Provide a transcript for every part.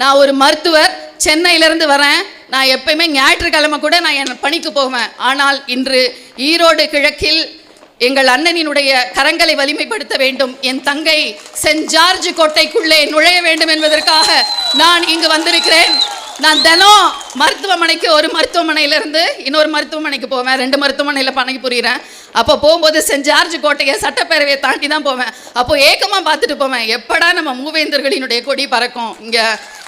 நான் ஒரு மருத்துவர் சென்னையிலேருந்து வரேன். நான் எப்பயுமே ஞாயிற்றுக்கிழமை கூட நான் என் பணிக்கு போவேன். ஆனால் இன்று ஈரோடு கிழக்கில் எங்கள் அண்ணனினுடைய கரங்களை வலிமைப்படுத்த வேண்டும். என் தங்கை சென்ட் ஜார்ஜ் கோட்டைக்குள்ளே நுழைய வேண்டும் என்பதற்காக நான் இங்கு வந்திருக்கிறேன். நான் தினம் மருத்துவமனைக்கு ஒரு மருத்துவமனையிலேருந்து இன்னொரு மருத்துவமனைக்கு போவேன். ரெண்டு மருத்துவமனையில் பணிக்கு புரிகிறேன் அப்போ போகும்போது சென்ட் ஜார்ஜ் கோட்டையை சட்டப்பேரவையை தாண்டி தான் போவேன். அப்போது ஏக்கமாக பார்த்துட்டு போவேன். எப்படா நம்ம மூவேந்தர்களினுடைய கொடி பறக்கும்? இங்கே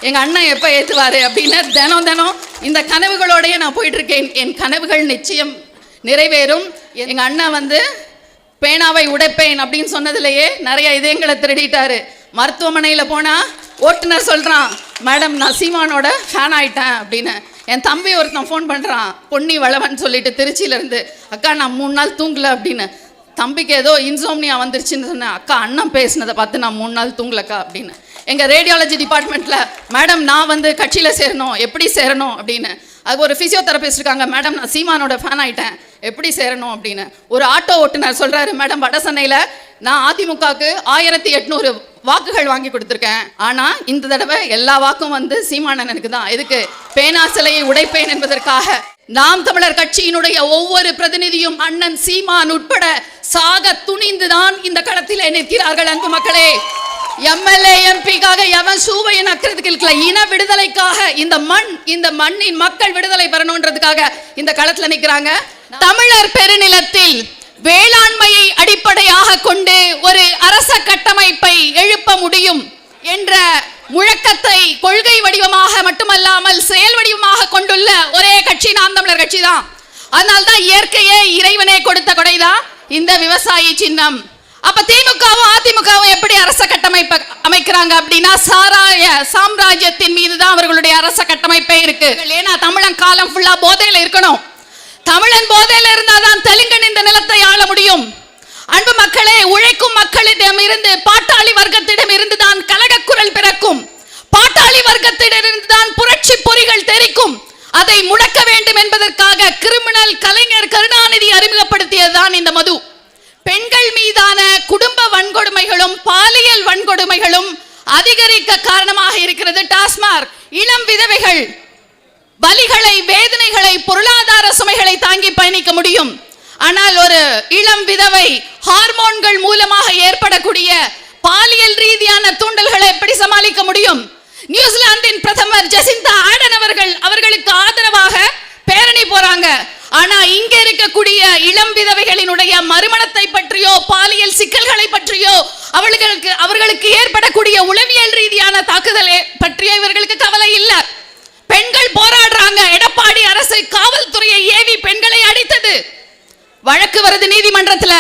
எங்கள் அண்ணன் எப்போ ஏற்றுவார் அப்படின்னு தினம் தினம் இந்த கனவுகளோடையே நான் போயிட்டுருக்கேன். என் கனவுகள் நிச்சயம் நிறைவேறும். எங்கள் அண்ணன் வந்து பேனாவை உடைப்பேன் அப்படின்னு சொன்னதுலேயே நிறைய இதயங்களை திருடிட்டாரு. மருத்துவமனையில் போனால் ஓட்டுநர் சொல்கிறான் மேடம் நான் சீமானோட ஃபேன் ஆயிட்டேன் அப்படின்னு. என் தம்பி ஒருத்தன் ஃபோன் பண்ணுறான் பொன்னி வளவன் சொல்லிட்டு திருச்சியிலேருந்து அக்கா நான் மூணு நாள் தூங்கல அப்படின்னு. தம்பிக்கு ஏதோ இன்சோம்னியா வந்துருச்சுன்னு சொன்னேன். அக்கா அண்ணன் பேசினதை பார்த்து நான் மூணு நாள் தூங்கலக்கா அப்படின்னு. எங்கள் ரேடியாலஜி டிபார்ட்மெண்ட்டில் மேடம் நான் வந்து கட்சியில் சேரணும். எப்படி சேரணும்? அப்படின்னு. அது ஒரு ஃபிசியோதெரபிஸ்ட் இருக்காங்க. மேடம் நான் சீமானோட ஃபேன் ஆயிட்டேன். எப்படி சேரணும்? அப்படின்னு. ஒரு ஆட்டோ ஓட்டுநர் சொல்கிறாரு மேடம் வட சென்னையில் நான் அதிமுகவுக்கு ஆயிரத்தி எட்நூறு வாக்குகள் வாங்கி கொடுத்துருக்கேன். ஆனா இந்த தடவை எல்லா வாக்கும் வந்து சீமானனுக்கு தான். எதுக்கு பேனா சிலையை உடைப்பேன் என்பதற்காக நாம் தமிழர் கட்சியினுடைய ஒவ்வொரு பிரதிநிதியும் அண்ணன் சீமான் உட்பட சாக துணிந்துதான் இந்த களத்தில் நிற்கிறார்கள் அன்பு மக்களே. எம்எல்ஏ எம்பிக்காக எவன் சூவையை நக்கிறதுக்கு இருக்கல இன விடுதலைக்காக இந்த மண் இந்த மண்ணின் மக்கள் விடுதலை பெறணுன்றதுக்காக இந்த களத்துல நிக்கிறாங்க தமிழர் பெருநிலத்தில் வேளாண்மையை அடிப்படையாக கொண்டு ஒரு அரச கட்டமைப்பை எழுப்ப முடியும் என்ற முழக்கத்தை கொள்கை வடிவமாக மட்டுமல்லாமல் செயல் வடிவமாக கொண்டுள்ள ஒரே கட்சி நாம் தமிழர் கட்சி தான். அதனால்தான் இயற்கையே இறைவனே கொடுத்த கொடைதான் இந்த விவசாயி சின்னம். அப்ப திமுகவும் அதிமுகவும் எப்படி அரச கட்டமைப்பை அமைக்கிறாங்க அப்படின்னா சாராய சாம்ராஜ்யத்தின் மீது தான் அவர்களுடைய அரச கட்டமைப்பே இருக்கு. ஏன்னா தமிழன் காலம் ஃபுல்லா போதையில இருக்கணும். தமிழன் போதையில் இருந்தாதான் தெலுங்கன் இந்த நிலத்தை ஆள முடியும். அன்பு மக்களே உழைக்கும் மக்களிடம் இருந்து பாட்டாளி வர்க்கத்திடம் இருந்து தான் பிறக்கும். பாட்டாளி வர்க்கத்திடமிருந்து தான் புரட்சி பொறிகள் தெரிக்கும் அதை முடக்க வேண்டும் என்பதற்காக கிரிமினல் கலைஞர் கருணாநிதி அறிமுகப்படுத்தியதுதான் இந்த மது. பெண்கள் மீதான குடும்ப வன்கொடுமைகளும் பாலியல் வன்கொடுமைகளும் அதிகரிக்க காரணமாக இருக்கிறது டாஸ்மாக். இளம் விதவைகள் வலிகளை வேதனைகளை பொருளாதார சுமைகளை தாங்கி பயணிக்க முடியும். ஆனால் ஒரு இளம் விதவை ஹார்மோன்கள் மூலமாக ஏற்படக்கூடிய பாலியல் ரீதியான தூண்டல்களை எப்படி சமாளிக்க முடியும்? நியூசிலாந்தின் பிரதமர் ஜெசிந்தா ஆடன் அவர்கள் அவர்களுக்கு ஆதரவாக பேரணி போறாங்க. ஆனா இங்க இருக்கக்கூடிய இளம் விதவைகளினுடைய மறுமணத்தை பற்றியோ பாலியல் சிக்கல்களை பற்றியோ அவர்களுக்கு அவர்களுக்கு ஏற்படக்கூடிய உளவியல் ரீதியான தாக்குதலை பற்றியோ இவர்களுக்கு கவலை இல்லை. பெண்கள் போராடுறாங்க. எடப்பாடி அரசு காவல்துறையை ஏவி பெண்களை அடித்தது. வழக்கு வருது நீதிமன்றத்துல.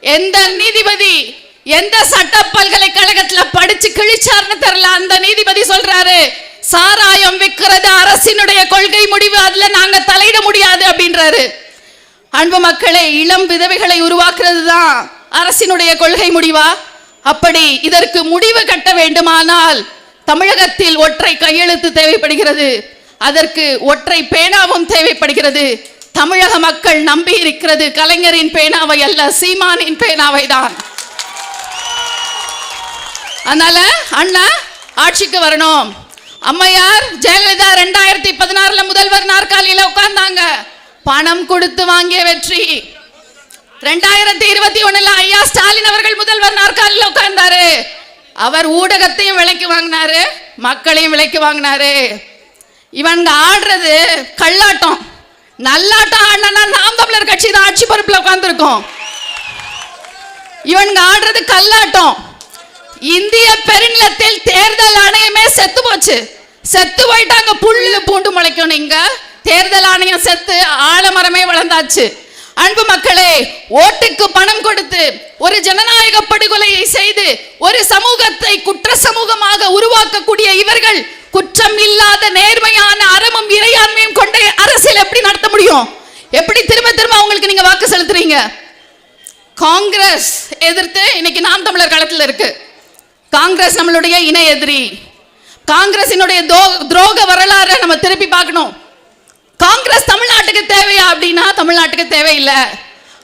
எந்த நீதிபதி எந்த சட்ட பல்கலைக்கழகத்துல படிச்சு கிழிச்சார்னு தெரியல. அந்த நீதிபதி சொல்றாரு சாராயம் விற்கிறது அரசினுடைய கொள்கை முடிவு. அதுல நாங்க தலையிட முடியாது அப்படின்றாரு. அன்பு மக்களே இளம் விதவைகளை உருவாக்குறது தான் அரசினுடைய கொள்கை முடிவா? அப்படி இதற்கு முடிவு கட்ட வேண்டுமானால் தமிழகத்தில் ஒற்றை கையெழுத்து தேவைப்படுகிறது. அதற்கு ஒற்றை பேனாவும் தேவைப்படுகிறது. தமிழக மக்கள் நம்பி இருக்கிறது கலைஞரின் பேனாவை அல்ல சீமானின் பேனாவை தான். அதனால அண்ணா ஆட்சிக்கு வரணும். அம்மையார் ஜெயலலிதா ரெண்டாயிரத்தி பதினாறுல முதல்வர் நாற்காலியில உட்கார்ந்தாங்க. பணம் கொடுத்து வாங்கிய வெற்றி. ரெண்டாயிரத்தி இருபத்தி ஒண்ணுல ஐயா ஸ்டாலின் அவர்கள் முதல்வர் நாற்காலியில உட்கார்ந்தாரு. அவர் ஊடகத்தையும் விலைக்கு வாங்கினாரு மக்களையும் விலைக்கு வாங்கினாரு. இவங்க ஆடுறது கல்லாட்டம். நல்லாட்டம் ஆடினா நாம் தமிழர் கட்சி தான் ஆட்சி பொறுப்பில் உட்காந்துருக்கோம் இவங்க ஆடுறது கல்லாட்டம். இந்திய பெருநிலத்தில் தேர்தல் ஆணையமே செத்து போச்சு. செத்து போயிட்டாங்க புல்லு பூண்டு முளைக்கணும் நீங்க தேர்தல் ஆணையம் செத்து ஆலமரமே வளர்ந்தாச்சு. அன்பு மக்களே ஓட்டுக்கு பணம் கொடுத்து ஒரு ஜனநாயக படுகொலையை செய்து ஒரு சமூகத்தை குற்ற சமூகமாக உருவாக்கக்கூடிய இவர்கள் குற்றம் இல்லாத நேர்மையான அறமும் இறையாண்மையும் கொண்ட அரசியல் எப்படி நடத்த முடியும்? எப்படி திரும்ப திரும்ப அவங்களுக்கு நீங்க வாக்கு செலுத்துறீங்க? காங்கிரஸ் எதிர்த்து இன்னைக்கு நாம் தமிழர் களத்தில் இருக்கு. காங்கிரஸ் நம்மளுடைய இணை எதிரி. காங்கிரசினுடைய தோ- துரோக வரலாறை நம்ம திருப்பி பார்க்கணும். காங்கிரஸ் தமிழ்நாட்டுக்கு தேவையா அப்படின்னா தமிழ்நாட்டுக்கு தேவையில்லை.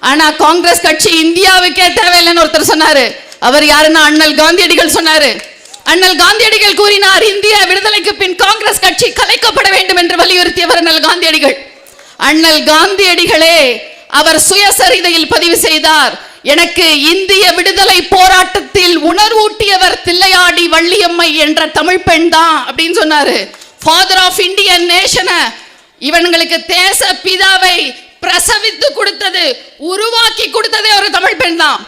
ஆனா காங்கிரஸ் கட்சி இந்தியாவுக்கே தேவையில்லைன்னு ஒருத்தர் சொன்னாரு. அவர் யாருன்னா அண்ணல் காந்தியடிகள் சொன்னாரு. அண்ணல் காந்தியடிகள் கூறினார் இந்திய விடுதலைக்கு பின் காங்கிரஸ் கட்சி கலைக்கப்பட வேண்டும் என்று வலியுறுத்தியவர் அண்ணல் காந்தியடிகள். அண்ணல் காந்தியடிகளே அவர் சுயசரிதையில் பதிவு செய்தார். எனக்கு இந்திய விடுதலை போராட்டத்தில் உணர்வூட்டியவர் தில்லையாடி வள்ளியம்மை என்ற தமிழ் பெண் தான் அப்படின்னு சொன்னாரு. ஃபாதர் ஆஃப் இந்தியன் நேஷனை இவன்களுக்கு தேச பிதாவை பிரசவித்து கொடுத்தது உருவாக்கி கொடுத்ததே ஒரு தமிழ் பெண் தான்.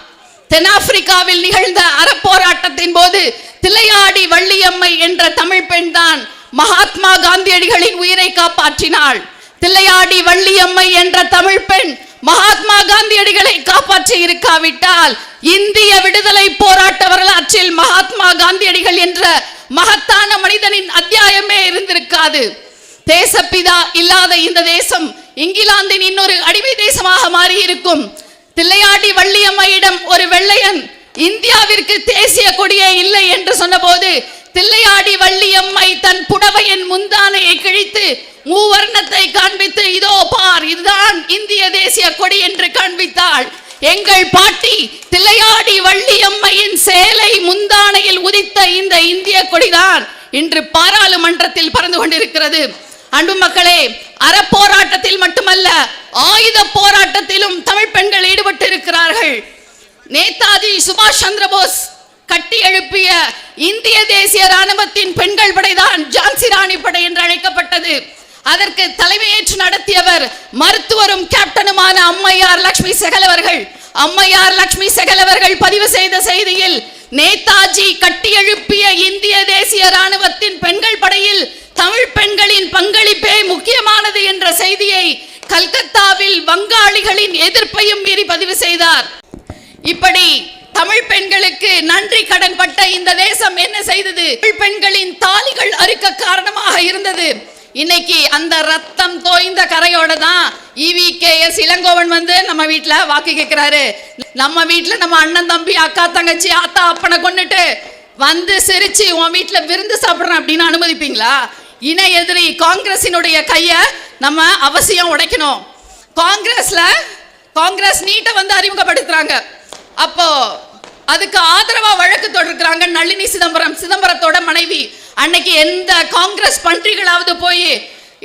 தென்னாப்பிரிக்காவில் நிகழ்ந்த அறப்போராட்டத்தின் போது தில்லையாடி வள்ளியம்மை என்ற தமிழ் பெண் தான் மகாத்மா காந்தியடிகளின் உயிரை காப்பாற்றினாள். தில்லையாடி வள்ளியம்மை என்ற தமிழ் பெண் மகாத்மா காந்தியடிகளை காப்பாற்றி இருக்காவிட்டால் இந்திய விடுதலை போராட்ட வரலாற்றில் மகாத்மா காந்தியடிகள் என்ற மகத்தான மனிதனின் அத்தியாயமே இருந்திருக்காது. தேசப்பிதா இல்லாத இந்த தேசம் இங்கிலாந்தின் இன்னொரு அடிமை தேசமாக மாறி இருக்கும் தில்லையாடி வள்ளியம்மையிடம் ஒரு வெள்ளையன் இந்தியாவிற்கு தேசிய கொடியே இல்லை என்று சொன்னபோது தில்லையாடி வள்ளியம்மை தன் புடவையின் முந்தானையை கிழித்து மூவர்ணத்தை காண்பித்து இதோ பார் இதுதான் இந்திய தேசிய கொடி என்று காண்பித்தாள். எங்கள் பாட்டி தில்லையாடி வள்ளியம்மையின் சேலை முந்தானையில் உதித்த இந்த இந்திய கொடிதான் இன்று பாராளுமன்றத்தில் பறந்து கொண்டிருக்கிறது. அன்பு மக்களே அறப்போராட்டத்தில் மட்டுமல்ல ஆயுத போராட்டத்திலும் தமிழ் பெண்கள் ஈடுபட்டு இருக்கிறார்கள் நேதாஜி சுபாஷ் சந்திர போஸ் கட்டி எழுப்பிய இந்திய தேசிய ராணுவத்தின் பெண்கள் படைதான் ஜான்சி ராணி படை என்று அழைக்கப்பட்டது. அதற்கு தலைமையேற்று நடத்தியவர் மருத்துவரும் கேப்டனுமான அம்மையார் லட்சுமி செகல் அவர்கள். அம்மையார் லட்சுமி செகல் அவர்கள் பதிவு செய்த செய்தியில் நேதாஜி கட்டி எழுப்பிய இந்திய தேசிய ராணுவத்தின் பெண்கள் படையில் தமிழ் பெண்களின் பங்களிப்பே முக்கியமானது என்ற செய்தியை கல்கத்தாவில் வங்காளிகளின் எதிர்ப்பையும் மீறி பதிவு செய்தார். இப்படி தமிழ் பெண்களுக்கு நன்றி கடன் பட்ட இந்த தேசம் என்ன செய்தது? பெண்களின் தாலிகள் அறுக்க காரணமாக இருந்தது. இன்னைக்கு அந்த ரத்தம் தோய்ந்த கரையோட தான் இவி கே எஸ் இளங்கோவன் வந்து நம்ம வீட்டில் வாக்கு கேட்கிறாரு நம்ம வீட்டில் நம்ம அண்ணன் தம்பி அக்கா தங்கச்சி ஆத்தா அப்பனை கொண்டுட்டு வந்து சிரிச்சு உன் வீட்டில் விருந்து சாப்பிட்றேன் அப்படின்னு அனுமதிப்பீங்களா? இணை எதிரி காங்கிரஸினுடைய கையை நம்ம அவசியம் உடைக்கணும். காங்கிரஸில் காங்கிரஸ் நீட்டை வந்து அறிமுகப்படுத்துகிறாங்க அப்போ அதுக்கு ஆதரவா வழக்கு தொடர்க்கிறாங்க நளினி சிதம்பரம் சிதம்பரத்தோட மனைவி. அன்னைக்கு எந்த காங்கிரஸ் பன்றிகளாவது போய்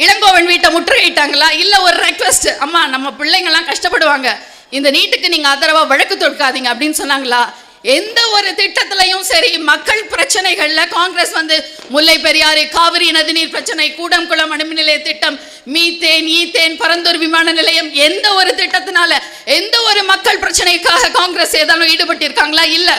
இளங்கோவன் வீட்டை முற்றுகையிட்டாங்களா? இல்ல ஒரு ரெக்வெஸ்ட் அம்மா நம்ம பிள்ளைங்கெல்லாம் கஷ்டப்படுவாங்க. இந்த நீட்டுக்கு நீங்க ஆதரவா வழக்கு தொடுக்காதீங்க அப்படின்னு சொன்னாங்களா? எந்த ஒரு திட்டத்திலையும் சரி மக்கள் பிரச்சனைகள்ல காங்கிரஸ் வந்து முல்லை பெரியாறு காவிரி நதிநீர் பிரச்சனை கூடங்குளம் அணுமின் நிலைய திட்டம் மீத்தேன் ஈத்தேன் பரந்தூர் விமான நிலையம் எந்த ஒரு திட்டத்தினால எந்த ஒரு மக்கள் பிரச்சனைக்காக காங்கிரஸ் ஏதாலும் ஈடுபட்டிருக்காங்களா? இல்ல.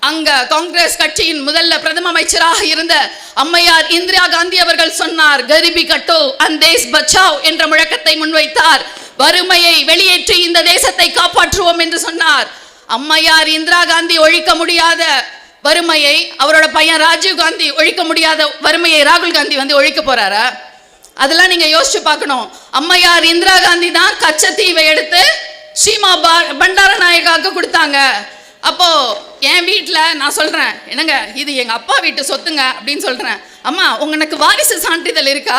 அங்க காங்கிரஸ் கட்சியின் முதல்ல பிரதம அமைச்சராக இருந்த அம்மையார் இந்திரா காந்தி அவர்கள் சொன்னார் கரிபி கட்டோ அண்ட் தேஸ் பச்சாவ் என்ற முழக்கத்தை முன்வைத்தார். வறுமையை வெளியேற்றி இந்த தேசத்தை காப்பாற்றுவோம் என்று சொன்னார். அம்மையார் இந்திரா காந்தி ஒழிக்க முடியாத வறுமையை அவரோட பையன் ராஜீவ் காந்தி ஒழிக்க முடியாத வறுமையை ராகுல் காந்தி வந்து ஒழிக்க போறாரா? அதெல்லாம் நீங்க யோசிச்சு பார்க்கணும். அம்மையார் இந்திரா காந்தி தான் கச்சத்தீவை எடுத்து சீமா பண்டார பண்டாரநாயகாவுக்கு கொடுத்தாங்க. அப்போ என் வீட்டில் நான் சொல்றேன் என்னங்க இது எங்க அப்பா வீட்டு சொத்துங்க அப்படின்னு சொல்றேன். அம்மா உங்களுக்கு வாரிசு சான்றிதழ் இருக்கா?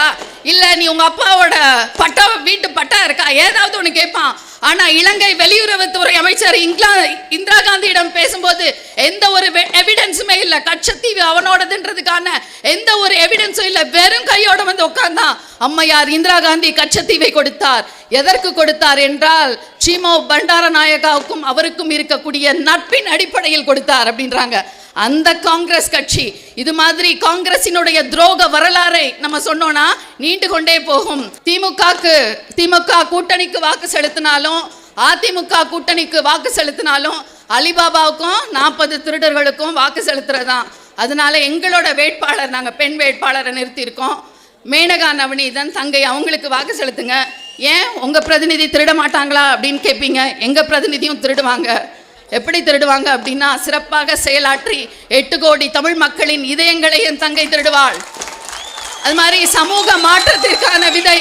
இல்ல நீ உங்க அப்பாவோட பட்டா வீட்டு பட்டா இருக்கா ஏதாவது ஒன்று கேட்பான். ஆனா இலங்கை வெளியுறவுத்துறை அமைச்சர் இங்கிலா இந்திரா காந்தியிடம் பேசும்போது எந்த ஒரு எவிடன்ஸுமே இல்லை. கச்சத்தீவு அவனோடதுன்றதுக்கான எந்த ஒரு எவிடன்ஸும் இல்ல. வெறும் கையோட வந்து உட்கார்ந்தான் அம்மையார் இந்திரா காந்தி கச்சத்தீவை கொடுத்தார். எதற்கு கொடுத்தார் என்றால் சீமோ பண்டாரநாயகாவுக்கும் அவருக்கும் இருக்கக்கூடிய நட்பின் அடிப்படையில் கொடுத்தார் அப்படின்றாங்க. அந்த காங்கிரஸ் கட்சி இது மாதிரி காங்கிரசினுடைய துரோக வரலாறை நம்ம சொன்னோம்னா நீண்டு கொண்டே போகும். திமுகக்கு திமுக கூட்டணிக்கு வாக்கு செலுத்தினாலும் அதிமுக கூட்டணிக்கு வாக்கு செலுத்தினாலும் அலிபாபாவுக்கும் நாற்பது திருடர்களுக்கும் வாக்கு செலுத்துறதான் அதனால எங்களோட வேட்பாளர் நாங்கள் பெண் வேட்பாளரை நிறுத்தியிருக்கோம். மேனகா நவநீதன் தங்கை அவங்களுக்கு வாக்கு செலுத்துங்க. ஏன்? உங்கள் பிரதிநிதி திருட மாட்டாங்களா அப்படின்னு கேட்பீங்க எங்கள் பிரதிநிதியும் திருடுவாங்க. எப்படி திருடுவாங்க அப்படின்னா சிறப்பாக செயலாற்றி எட்டு கோடி தமிழ் மக்களின் இதயங்களை என் தங்கை திருடுவாள். அது மாதிரி சமூக மாற்றத்திற்கான விதை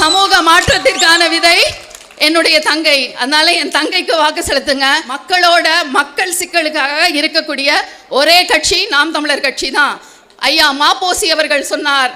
சமூக மாற்றத்திற்கான விதை என்னுடைய தங்கை. அதனால என் தங்கைக்கு வாக்கு செலுத்துங்க. மக்களோட மக்கள் சிக்கலுக்காக இருக்கக்கூடிய ஒரே கட்சி நாம் தமிழர் கட்சி தான். ஐயா மாப்போசி அவர்கள் சொன்னார்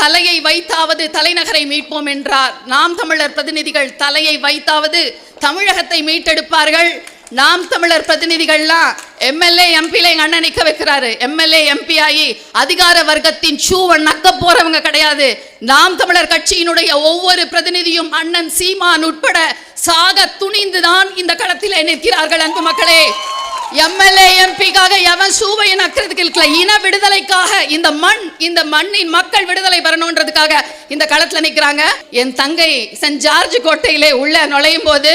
தலையை வைத்தாவது தலைநகரை மீட்போம் என்றார். நாம் தமிழர் பிரதிநிதிகள் தலையை வைத்தாவது தமிழகத்தை மீட்டெடுப்பார்கள். நாம் தமிழர் பிரதிநிதிகள்லாம் எம்எல்ஏ எம்பியில் எங்கள் அண்ணன் நிற்க வைக்கிறாரு. எம்எல்ஏ எம்பி ஆகி அதிகார வர்க்கத்தின் சூவன் நக்க போறவங்க கிடையாது. நாம் தமிழர் கட்சியினுடைய ஒவ்வொரு பிரதிநிதியும் அண்ணன் சீமான் உட்பட சாக துணிந்துதான் இந்த களத்தில் நிற்கிறார்கள் அன்பு மக்களே. எம்எல்ஏ எம்பிக்காக எவன் சூவையை நக்கிறதுக்கு இருக்கல இன விடுதலைக்காக இந்த மண் இந்த மண்ணின் மக்கள் விடுதலை பெறணுன்றதுக்காக இந்த களத்தில் நிற்கிறாங்க என் தங்கை சென்ட் ஜார்ஜ் கோட்டையிலே உள்ள நுழையும் போது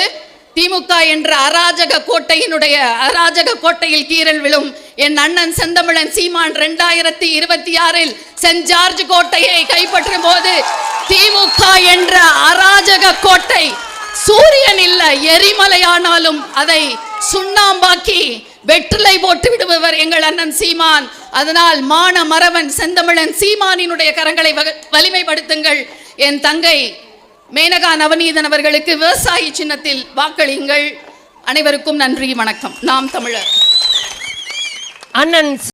திமுக என்ற அராஜக கோட்டையினுடைய அராஜக கோட்டையில் கீறல் விழும் என் அண்ணன் செந்தமிழன் சீமான் ரெண்டாயிரத்தி இருபத்தி ஆறில் சென்ட் ஜார்ஜ் கோட்டையை கைப்பற்றும் போது திமுக என்ற அராஜக கோட்டை சூரியன் இல்ல எரிமலையானாலும் அதை சுண்ணாம்பாக்கி வெற்றிலை போட்டு விடுபவர் எங்கள் அண்ணன் சீமான். அதனால் மான மறவன் செந்தமிழன் சீமானினுடைய கரங்களை வக- வலிமைப்படுத்துங்கள். என் தங்கை மேனகா நவநீதன் அவர்களுக்கு விவசாயி சின்னத்தில் வாக்களியுங்கள். அனைவருக்கும் நன்றி வணக்கம். நாம் தமிழர். அண்ணன்